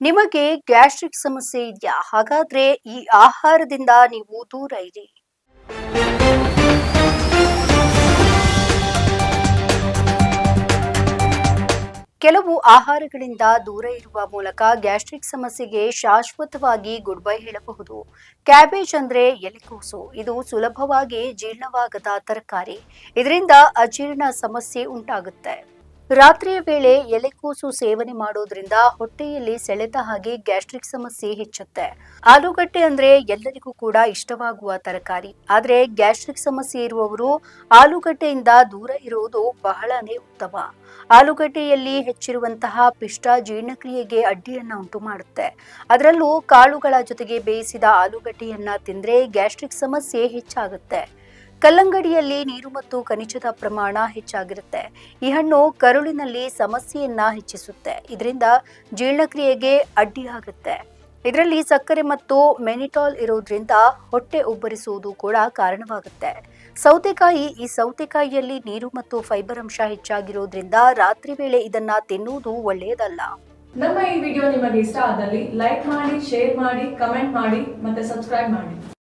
ನಿಮಗೆ ಗ್ಯಾಸ್ಟ್ರಿಕ್ ಸಮಸ್ಯೆ ಇದೆಯಾ? ಹಾಗಾದ್ರೆ ಈ ಆಹಾರದಿಂದ ನೀವು ದೂರ ಇರಿ. ಕೆಲವು ಆಹಾರಗಳಿಂದ ದೂರ ಇರುವ ಮೂಲಕ ಗ್ಯಾಸ್ಟ್ರಿಕ್ ಸಮಸ್ಯೆಗೆ ಶಾಶ್ವತವಾಗಿ ಗುಡ್ ಬೈ ಹೇಳಬಹುದು. ಕ್ಯಾಬೇಜ್ ಅಂದ್ರೆ ಎಲೆಕೋಸು ಇದು ಸುಲಭವಾಗಿ ಜೀರ್ಣವಾಗದ ತರಕಾರಿ. ಇದರಿಂದ ಅಜೀರ್ಣ ಸಮಸ್ಯೆ ಉಂಟಾಗುತ್ತೆ. ರಾತ್ರಿಯ ವೇಳೆ ಎಲೆಕೋಸು ಸೇವನೆ ಮಾಡೋದ್ರಿಂದ ಹೊಟ್ಟೆಯಲ್ಲಿ ಸೆಳೆತ ಹಾಗೆ ಗ್ಯಾಸ್ಟ್ರಿಕ್ ಸಮಸ್ಯೆ ಹೆಚ್ಚುತ್ತೆ. ಆಲೂಗಡ್ಡೆ ಅಂದ್ರೆ ಎಲ್ಲರಿಗೂ ಕೂಡ ಇಷ್ಟವಾಗುವ ತರಕಾರಿ. ಆದ್ರೆ ಗ್ಯಾಸ್ಟ್ರಿಕ್ ಸಮಸ್ಯೆ ಇರುವವರು ಆಲೂಗಡ್ಡೆಯಿಂದ ದೂರ ಇರುವುದು ಬಹಳನೇ ಉತ್ತಮ. ಆಲೂಗಡ್ಡೆಯಲ್ಲಿ ಹೆಚ್ಚಿರುವಂತಹ ಪಿಷ್ಟ ಜೀರ್ಣಕ್ರಿಯೆಗೆ ಅಡ್ಡಿಯನ್ನ ಉಂಟು ಮಾಡುತ್ತೆ. ಅದರಲ್ಲೂ ಕಾಳುಗಳ ಜೊತೆಗೆ ಬೇಯಿಸಿದ ಆಲೂಗಡ್ಡೆಯನ್ನ ತಿಂದ್ರೆ ಗ್ಯಾಸ್ಟ್ರಿಕ್ ಸಮಸ್ಯೆ ಹೆಚ್ಚಾಗುತ್ತೆ. ಕಲ್ಲಂಗಡಿಯಲ್ಲಿ ನೀರು ಮತ್ತು ಖನಿಜದ ಪ್ರಮಾಣ ಹೆಚ್ಚಾಗಿರುತ್ತೆ. ಈ ಹಣ್ಣು ಕರುಳಿನಲ್ಲಿ ಸಮಸ್ಯೆಯನ್ನ ಹೆಚ್ಚಿಸುತ್ತೆ. ಇದರಿಂದ ಜೀರ್ಣಕ್ರಿಯೆಗೆ ಅಡ್ಡಿಯಾಗುತ್ತೆ. ಇದರಲ್ಲಿ ಸಕ್ಕರೆ ಮತ್ತು ಮೆನಿಟಾಲ್ ಇರೋದ್ರಿಂದ ಹೊಟ್ಟೆ ಉಬ್ಬರಿಸುವುದು ಕೂಡ ಕಾರಣವಾಗುತ್ತೆ. ಸೌತೆಕಾಯಿ, ಈ ಸೌತೆಕಾಯಿಯಲ್ಲಿ ನೀರು ಮತ್ತು ಫೈಬರ್ ಅಂಶ ಹೆಚ್ಚಾಗಿರೋದ್ರಿಂದ ರಾತ್ರಿ ವೇಳೆ ಇದನ್ನ ತಿನ್ನುವುದು ಒಳ್ಳೆಯದಲ್ಲ. ನಮ್ಮ ಈ ವಿಡಿಯೋ ನಿಮಗೆ ಇಷ್ಟ ಆದಲ್ಲಿ ಲೈಕ್ ಮಾಡಿ, ಶೇರ್ ಮಾಡಿ, ಕಮೆಂಟ್ ಮಾಡಿ ಮತ್ತೆ ಸಬ್ಸ್ಕ್ರೈಬ್ ಮಾಡಿ.